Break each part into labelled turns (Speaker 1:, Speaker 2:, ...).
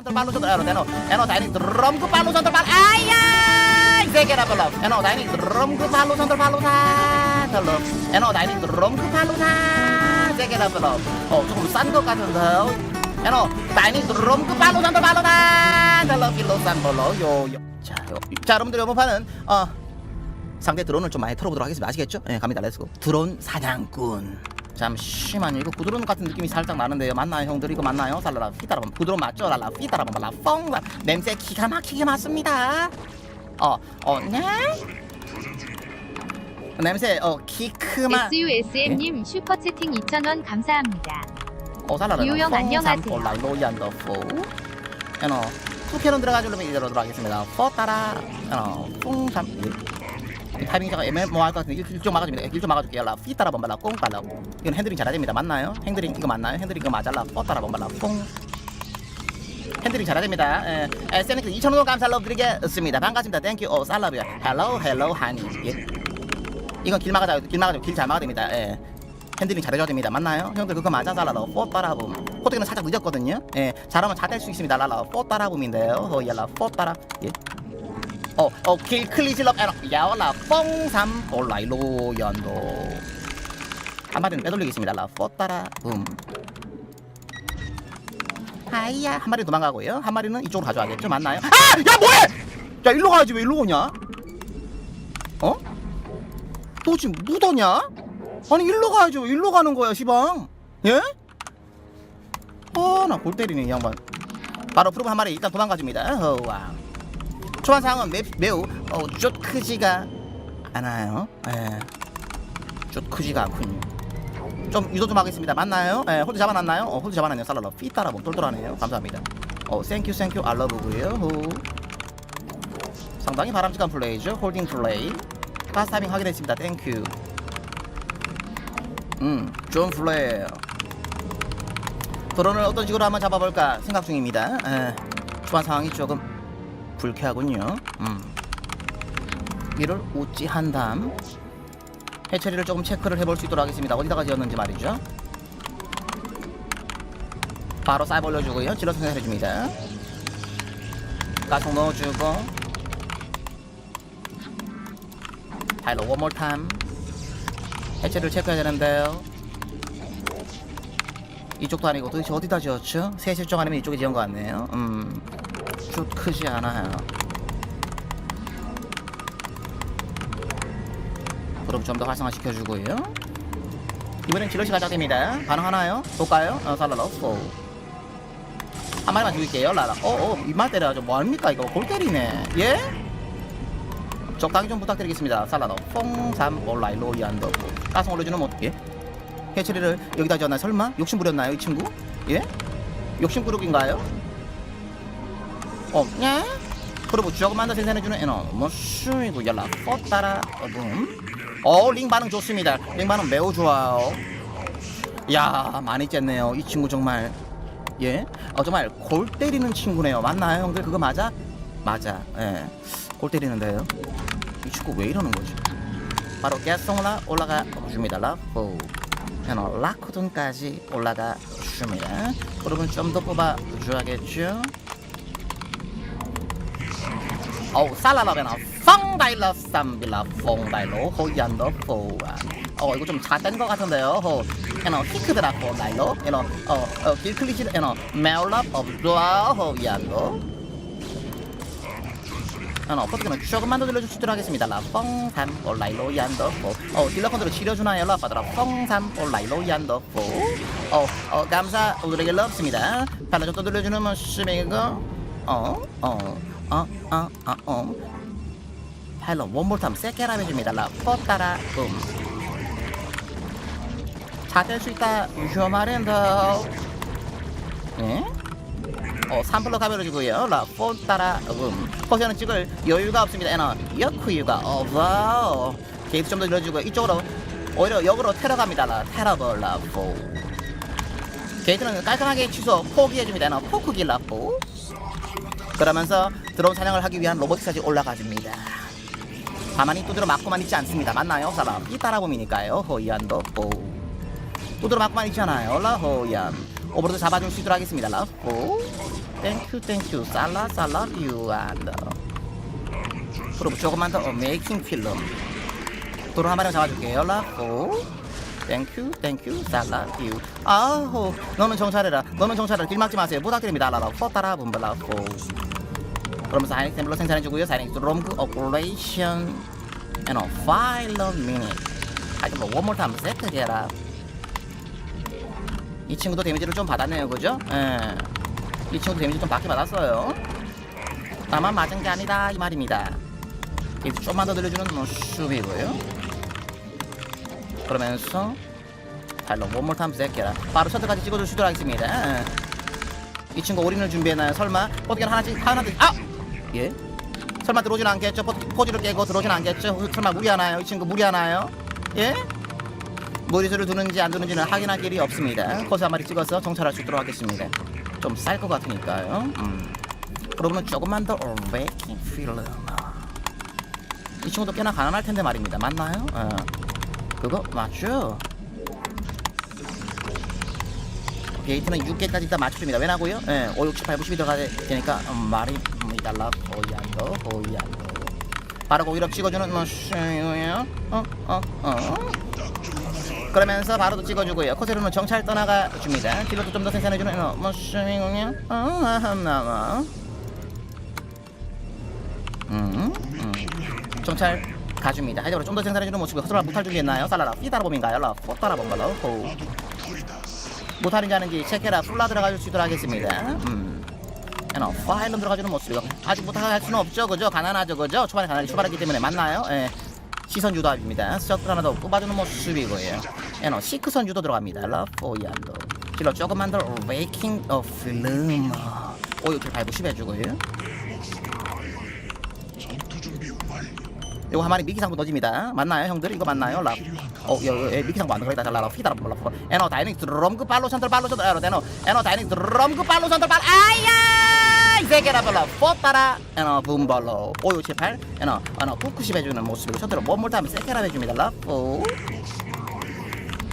Speaker 1: Eno tiny drum ko palo santo palo ay ay sige na pala eno tiny drum ko palo santo palo sa talo eno tiny drum ko palo sa sige na pala 어 조금 싼것 eno tiny drum ko palo santo palo sa talo kilo 싼 걸로 요요 자, 요, 자 여러분들 이번 판은 어 상대 드론을 좀 많이 털어보도록 하겠습니다 아시겠죠? 예 갑니다 렛츠고 드론 사냥꾼 잠시만요 이거 구드론 같은 느낌이 살짝 나는데요. 맞나요 형들? 이거 맞나요? 살라라. 휘따라밤 구드론 맞죠? 랄라. 휘따라밤 발라. 뻥 냄새 기가 막히게 맞습니다. 어 어 네? 냄새 어 키크마
Speaker 2: SUSM님 슈퍼채팅 2,000원 감사합니다.
Speaker 1: 어 살라라
Speaker 2: 기호 형 안녕하세요.
Speaker 1: 올라 로이안 더포. 에너. 투캐논 들어가주려면 이대로 들어가겠습니다. 포 따라. 어 뽕삼 타이밍 잠깐 애매모호할 것 같은데 일좀 막아줍니다. 일좀 막아줄게요. 라 휘따라 범발라 꽁 발라. 이건 핸들링 잘해야 됩니다. 맞나요? 핸들링 이거 맞나요? 핸들링 이거 맞아 라. 포따라 범발라. 꽁. 핸들링 잘해야 됩니다. 에, SNX 2,000원 감사로 드리겠습니다. 반갑습니다. 땡큐 오 살라비아 헬로 헬로 하니 예. 이건 길 막아줘요 길 막아줘요 길잘 막아야 됩니다. 예. 핸들링 잘해줘야 됩니다. 맞나요? 형들 그거 맞아? 살라라 포 따라봄. 포트기는 살짝 늦었거든요. 예. 잘하면 잘 될 수 있습니다. 라라 포 따라봄인데요. 어 얄라 포 따라. 예. 어, 어, 길 클리질럽 에러 야올라 뽕삼 올라이로 연도 한 마리는 빼돌리겠습니다 라 포따라 붐 하이야 한 마리 도망가고요 한 마리는 이쪽으로 가져와야겠죠 맞나요? 아! 야 뭐해! 야 일로 가야지 왜 일로 오냐? 어? 너 지금 묻었냐? 아니 일로 가야지 왜 일로 가는 거야 시방 예? 어나 골 때리네 이 양반 바로 프로브 한 마리 일단 도망가줍니다 어와 초반 상황은 매, 매우 어, 쫓 크지가 않아요. 예. 쫓 크지가 않군요. 좀 유도 좀 하겠습니다. 맞나요? 예, 홀드 잡아놨나요? 어, 홀드 잡아놨네요. 따라 뭐 똘똘하네요. 감사합니다. 어, 땡큐 땡큐 알러브고요. 후. 상당히 바람직한 플레이죠. 홀딩 플레이. 가스 타이밍 확인했습니다. 땡큐. 음, 좋은 플레이예요. 드론을 어떤 식으로 한번 잡아볼까 생각 중입니다. 예. 초반 상황이 조금 불쾌하군요. 음. 이를 웃지 한 다음 해처리를 조금 체크를 해볼 수 있도록 하겠습니다. 어디다가 지었는지 말이죠. 바로 쌀 벌려주고요. 질러 생산해줍니다. 가속 넣어주고 파일로 원몰 타임 해처리를 체크해야 되는데요. 이쪽도 아니고 도대체 어디다 지었죠? 새 실종 아니면 이쪽에 지은 것 같네요. 음. 좀 크지 않아요. 그럼 좀 더 활성화시켜주고요. 이번엔 질럿이 가져됩니다. 가능하나요? 볼까요? 어, 살라라, 오. 한 마리만 죽일게요, 라라. 어, 어, 입만 때려야죠. 뭐합니까, 이거? 골 때리네. 예? 적당히 좀 부탁드리겠습니다. 살라라, 퐁삼, 올라이, 로이 안더. 가성 올려주는 뭐, 예? 해처리를 여기다 지었나요? 설마? 욕심 부렸나요, 이 친구? 예? 욕심 부르기인가요? 어, 예? 그리고 주역만 더 생산해주는 에너 머쉬이고 연락 뻗따라 어둠 어, 링 반응 좋습니다. 링 반응 매우 좋아요. 야, 많이 쨌네요. 이 친구 정말 예, 어 정말 골 때리는 친구네요. 맞나요, 형들? 그거 맞아? 맞아. 예, 골 때리는데요. 이 친구 왜 이러는 거지? 바로 게송라 올라가 줍니다. 라포. 에너 라코든까지 올라가 줍니다. 그러면 좀더 뽑아 줘야겠죠? 어우 살라라베나 펑다일러 쌈빌라 펑다일로 호이안더 포아 어 이거 좀 잘된 것 같은데요 호 에너 히크드라코 다일로 에너 어어 길클리시 에너 메올랍 업도아 호이안더 에너 포트는 조금만 더 있도록 하겠습니다. 라 펑삼 올라이로 이안더 포어 딜러 컨트롤 치료주나요 라파드라 펑삼 올라이로 이안더 포어 어 감사 오늘에게 럽습니다. 발라 좀더 들려주는 모습이고 어어 어, 어, 어, 어. 헬로 원몰탐 세케라 해줍니다. 라 뻗따라 음. 잘될 수 있다. 유쇼마렌더. 예? 어, 3블럭 가벼워지고요. 라 뻗따라 음. 포션은 찍을 여유가 없습니다. 에너 여쿠유가 없어. 게이트 좀 더 늘려주고 이쪽으로 오히려 역으로 테러 갑니다. 라 테러벌 라포. 게이트는 깔끔하게 취소 포기해줍니다. 에너 포크기 라포. 그러면서 드론 사냥을 하기 위한 로봇까지 올라가줍니다. 가만히 두드려 맞고만 있지 않습니다. 맞나요, 사람? 이 따라봄이니까요. 호이안도 오. 두드려 맞고만 있잖아요. 라호이안. 오버로드 잡아줄 수 있도록 하겠습니다 라고 땡큐 땡큐 살라 살라 유안더 그리고 조금만 더 어, 메이킹 필름 도로 한 마리 잡아줄게요 라고 땡큐 땡큐 살라 유 아호 너는 정찰해라. 너는 정찰해라 길 막지 마세요. 부탁드립니다. 라라 포따라 분발라고 그러면서 하이닉 템블러 생산해주고요. 하이닉 롬그 오퍼레이션 and a file minute. 하여튼 뭐 one more time 세트 게라. 이 친구도 데미지를 좀 받았네요. 그죠? 예. 이 친구도 데미지 좀 받게 받았어요. 나만 맞은 게 아니다. 이 말입니다. 이제 좀만 더 늘려주는 뭐 슈비고요 그러면서 발로 more time 세게라 바로 셔틀까지 있도록 하겠습니다 예. 이 친구 올인을 준비했나요? 설마 어떻게 하나씩 하나씩 아! 예? 설마 들어오진 않겠죠? 포- 포즈를 깨고 들어오진 않겠죠? 설마 무리하나요? 이 친구 무리하나요? 예? 무리수를 두는지 안 두는지는 확인할 길이 없습니다. 거수 한 마리 찍어서 정찰할 수 있도록 하겠습니다. 좀 쌀 것 같으니까요. 음. 그러면 조금만 더 어웨이킹 필름. 이 친구도 꽤나 가난할 텐데 말입니다. 맞나요? 어. 그거 맞죠? 게이트는 6개까지 일단 맞춰줍니다. 왜냐고요? 예, 5, 6, 7, 8, 9, 10이 들어가야 되니까 음, 말이 음, 달라 보이안도 보이안도 바로 고기력 찍어주는 뭐 슈요 어? 어? 어? 그러면서 바로도 찍어주고요. 코세르는 정찰 떠나가 줍니다. 딜러도 좀 더 생산해주는 어, 뭐 슈요 어? 음, 음. 정찰 가줍니다. 하이드로 좀 더 생산해주는 모습이 허술한 무탈 준비했나요? 살라라 피다라봄인가요? 라 포따라 봄발라 호 무탈인지 아닌지 체크라 풀라 들어가줄 수 있도록 하겠습니다. 음. 에너 파일로 들어가주는 모습이고 아직 무탈할 수는 없죠, 그죠? 가난하죠, 그죠? 초반에 가난하게 출발했기 때문에 맞나요? 예. 시선 유도합니다. 셔틀 하나 더 뽑아주는 모습이고요. 에너 시크선 유도 들어갑니다. 러포이안도 킬러 조금만 더 웨이킹 어 필름 5, 6, 7, 8, 9, 10 해주고요. 요거 한 마리 미끼상부 넣어집니다. 맞나요, 형들? 이거 맞나요? 라. 어, 여, 여, 예, 미끼상부 안 들어가다 잘라라. 휘다라 몰라. 에너 다이닝 드럼그 발로 선들 발로 선들 에너 에너 에너 다이닝 드럼그 발로 선들 발 아야! 이 새끼라 발라 포따라 에너 붐발로 5, 6, 7, 8 에너 에너 쿠쿠십 해주는 모습으로 선들로 원몰 타임 세케라 해줍니다. 라포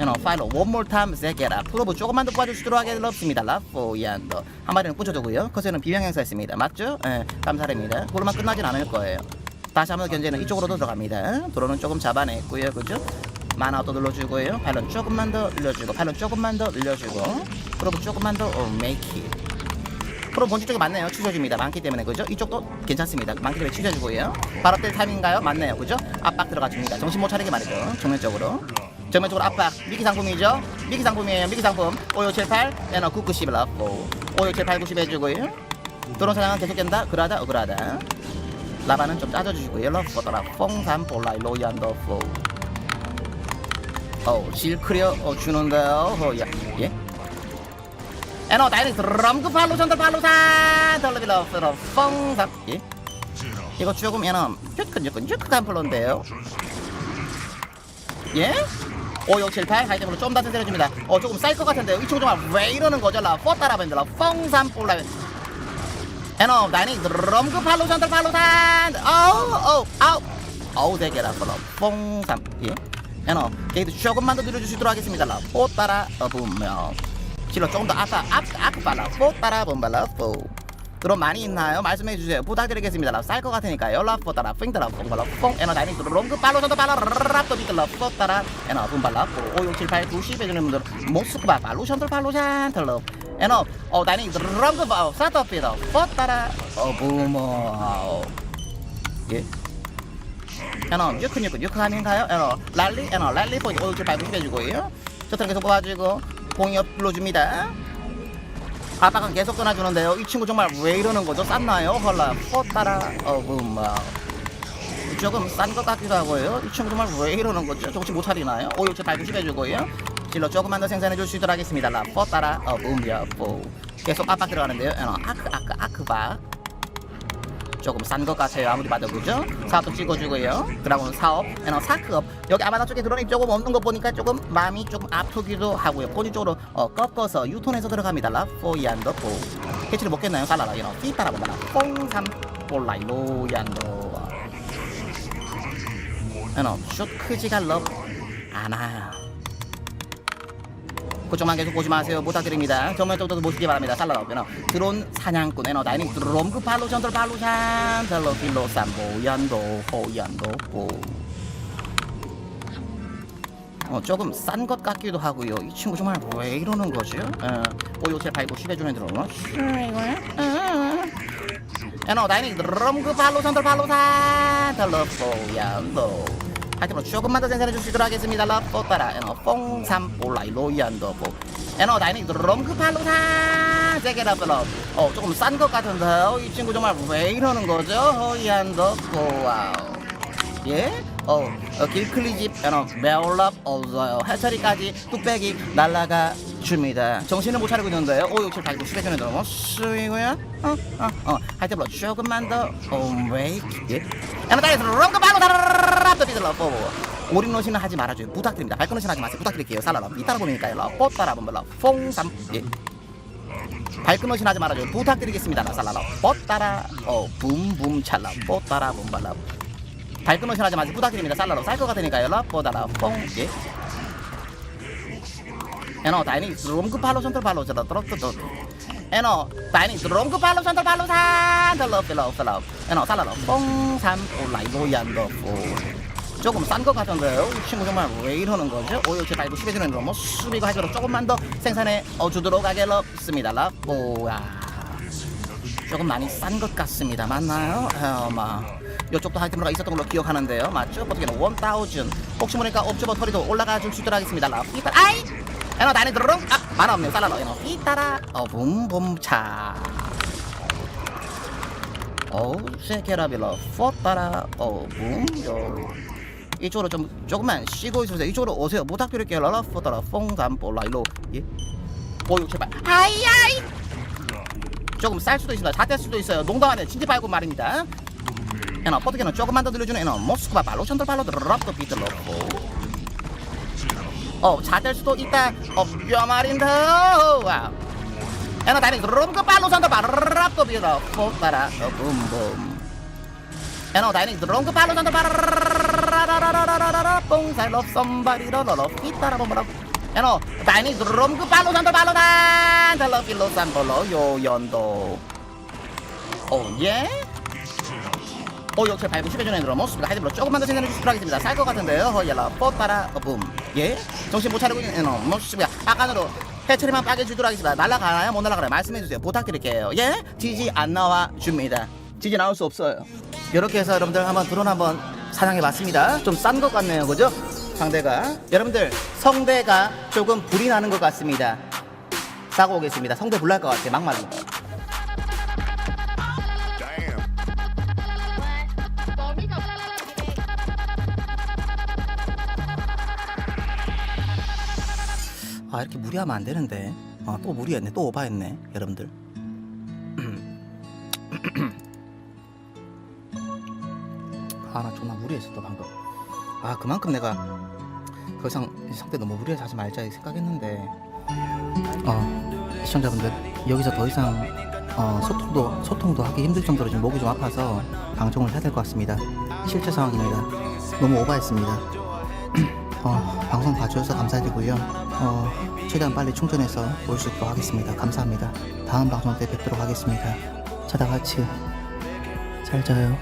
Speaker 1: 에너 파일로 원몰 타임 세케라 프로브 조금만 더 있도록 하겠습니다. 라포 이안도 한 마리는 꽂혀주고요. 커서는 비명 행사했습니다. 맞죠? 예, 감사합니다. 그걸로만 끝나진 않을 거예요. 다시 한번 견제는 이쪽으로도 들어갑니다. 도로는 조금 잡아냈고요, 그죠? 만화 또 눌러주고요. 발론 조금만 더 늘려주고, 발론 조금만 더 늘려주고, 프로브 조금만 더 어, 메이키. 프로브 본질 쪽이 맞네요. 취소줍니다. 많기 때문에 그죠? 이쪽도 괜찮습니다. 많기 때문에 취소주고요. 바로 뗄 타임인가요? 맞네요, 그죠? 압박 들어가줍니다. 정신 못 차리게 말이죠. 정면적으로. 정면적으로 압박. 미키 상품이죠? 미키 상품이에요. 미키 상품. 5578, 에너 990 라고. 5678, 90 해주고요. 드론 사냥은 계속 된다. 그라다, 어그라다. 라바는 좀 짜져주시고요. 러퍼더라 퐁산 볼라이 로이안더 포 어 실크려 어, 주는데요. 어, 야, 예? 에너 다이렉 드럼그 팔로 전달 팔로 산 덜러비 러퍼더 퐁산 예? 이거 조금 얘는 쭈크쭈크 쭈크한 플로인데요. 예? 5678 하이템으로 좀더 생산해줍니다. 어 조금 쌀 것 같은데요. 이 친구 정말 왜 이러는 거죠? 라 포따라 밴드라 퐁산 볼라이 에너 다이닝 드럼그 팔로 산들 팔로 산 아우 아우 아우 아우 대게라 플로 뽕삼 예. 에너 게이트 조금만 더 늘려줄 수 있도록 하겠습니다. 라 포 따라 어부며 실로 조금 더 아파 앞 아크발라. 포 따라 본발라 포. 그럼 많이 있나요? 말씀해 주세요. 부탁드리겠습니다. 쌀것 같으니까요 라 포 따라 핑 따라 뽕발라 뽕 에너 다이닝 드럼 그 팔로 산들 팔로 랍도 비틀라 포 따라. 에너 본발라 포. 5, 6, 7, 8, 9, 10 해주는 분들 모스크바 팔로 산들 팔로 산들러 에너 어 다이닝 드럼그 바 사토피다 포따라 어 부모 예 에너 유크 유크 유크 아닌가요? 에너 랄리 에너 랄리 포인트 5, 6, 7, 8, 9 해주고요 저트는 계속 뽑아주고 공이업 불러줍니다 아빠가 계속 끊어주는데요 이 친구 정말 왜 이러는 거죠? 쌌나요? 헐라 포따라 어 부모 조금 싼 것 같기도 하고요. 이 친구 정말 왜 이러는 거죠? 정신 못 차리나요? 5, 6, 7, 8, 9, 10 해주고요. 질러 조금만 더 생산해 줄 수 있도록 하겠습니다. 라포 따라 어 붐이야 뽀 계속 압박 들어가는데요. 어, 아크 아크 아크바 조금 싼 것 같아요. 아무리 봐도 그죠? 사업도 찍어주고요. 그러고는 사업, 에너 사크업 여기 아마다 쪽에 드론이 조금 없는 거 보니까 조금 마음이 조금 아프기도 하고요. 본인 쪽으로 어, 꺾어서 유턴해서 들어갑니다. 라포이안더 뽀 캐치를 먹겠나요? 살라라 이너 삐따라 보면 뽕삼 볼라이 로이안더 에너 슛 크지가 럽 않아요. 그쪽만 계속 보지 마세요 부탁드립니다 정면 쪽도 보시기 바랍니다 살라라오면 드론 사냥꾼 에너 다이닝 드롬그 발로션들 발로산 델로 빌로 삼보 연도 호연도 호 어, 조금 싼 것 같기도 하고요. 이 친구 정말 왜 이러는 거죠? 어, 5, 6, 7, 8, 9, 10에 주는 들어. 뭐? 이거야? 어. 에너 다이닝 드럼그 발로선들 발로산 델로포 연도 뭐 조금만 더 생산해 주시도록 하겠습니다. 러포 따라 에너 뽕삼 올라이로 연도포 에너 다이닝 드럼그 발로산 세계라 별로 어 조금 싼 것 같은데 어, 이 친구 정말 왜 이러는 거죠? 호이안도포 와우. 예? 어, 어 길클리집 어, 매올랍 없어요. 해처리까지 뚝배기 날라가 줍니다. 정신을 못 차리고 있는데요. 5, 6, 7, 8, 9, 10에 주는 들어 뭐 쓰이고요. 어, 어, 어. 뭐 조금만 더 어웨이 예? 야나 다리 롱크 발로 다 라라라라 비들러 뽀 오링 노시는 하지 말아줘요. 부탁드립니다. 발끈 노시는 하지 마세요. 부탁드릴게요. 살라라 이 따라 보니까요. 뽀 따라 보면 퐁삼 예. 발끈 노신 하지 말아줘요. 부탁드리겠습니다. 라 살라라 뽀 따라 어 붐붐 찰라. 뽀 따라 붐발라 발끈 노신 하지 마세요. 부탁드립니다. 살라라 쌀것 같으니까요. 라뽀 따라 뽕예. 에너 다이닝 롬크 팔로 선들 팔로 저러 떨어뜨더 에너 다이닝 롬크 팔로 선들 팔로 산 덜러 필러 필러 에너 살라라 뽕삼 올라이로 얀더포 조금 싼 것 같은데요 이 친구 정말 왜 이러는 거죠 5 6 7 8 9 10에 주는 거뭐 수비고 하도록 조금만 더 생산해 어, 주도록 하겠습니다. 라뽀야. 조금 많이 싼 것 같습니다 맞나요? 어, 막 이쪽도 하이템가 있었던 걸로 기억하는데요. 맞죠? 어떻게는 1000 혹시 모르니까 옵저버 털이도 올라가 줄 수 있도록 하겠습니다. 라 이따 아이 에너 다니 드르릉 아 만화 없네요 살라로 에너 이따라. 어 붐붐차. 어우 세케라빌러. 포따라. 어붐요. 이쪽으로 좀 조금만 쉬고 있으세요. 이쪽으로 오세요. 부탁드릴게요. 라라 포따라. 뽕담볼라 일로. 예? 5 6 7 8 아이아이! 조금 쌀 수도 있습니다. 다될 수도 있어요. 농담 안에 진짜 말고 말입니다. 에너 포트게는 조금만 더 늘려주는 에너. 모스크바 발로 천들 발로 드럽도 비들럽고 어 자될 수도 있다. 어 뼈말인데 와 에너 다리 드럼그 발로 천들 발럽도 비들럽고 따라 어 붐붐 에너 다리 드럼그 발로 천들 발라라라라라라라 뽕살 럽 썸바리 러러러 휘따라 봄바라 에너 다니 드럼그 발로 산도 발로 단 달러 필로 산 볼로 요연도 오예 오 역시 발고 10회 전에 들어모습니다 하이드로 조금만 더 생각해 주시도록 하겠습니다 쌀것 같은데요 허열라 뽀따라 어붐 예? 정신 못 차리고 있는 에너 모습니다 아까으로 해처리만 빠개주도록 하겠습니다. 날라가나요? 못 날라가나요? 말씀해주세요. 부탁드릴게요. 예? 지지 안 나와 줍니다. 지지 나올 수 없어요. 이렇게 해서 여러분들 한번 드론 한번 사냥해 봤습니다. 좀 싼 것 같네요. 그죠? 상대가. 여러분들 성대가 조금 불이 나는 것 같습니다. 싸고 오겠습니다. 성대 불날 것 같아 막말로 아 이렇게 무리하면 안 되는데. 아, 또 무리했네. 또 오바했네 여러분들. 아나 존나 무리했어 또 방금. 아 그만큼 내가 더 이상 이 상태 너무 무리해서 하지 말자 이 생각했는데. 어 시청자분들 여기서 더 이상 어, 소통도 소통도 하기 힘들 정도로 지금 목이 좀 아파서 방송을 해야 될 것 같습니다. 실제 상황입니다. 너무 오버했습니다. 어, 방송 봐주셔서 감사드리고요 어, 최대한 빨리 충전해서 올 수 있도록 하겠습니다. 감사합니다. 다음 방송 때 뵙도록 하겠습니다. 자 다 같이 잘 자요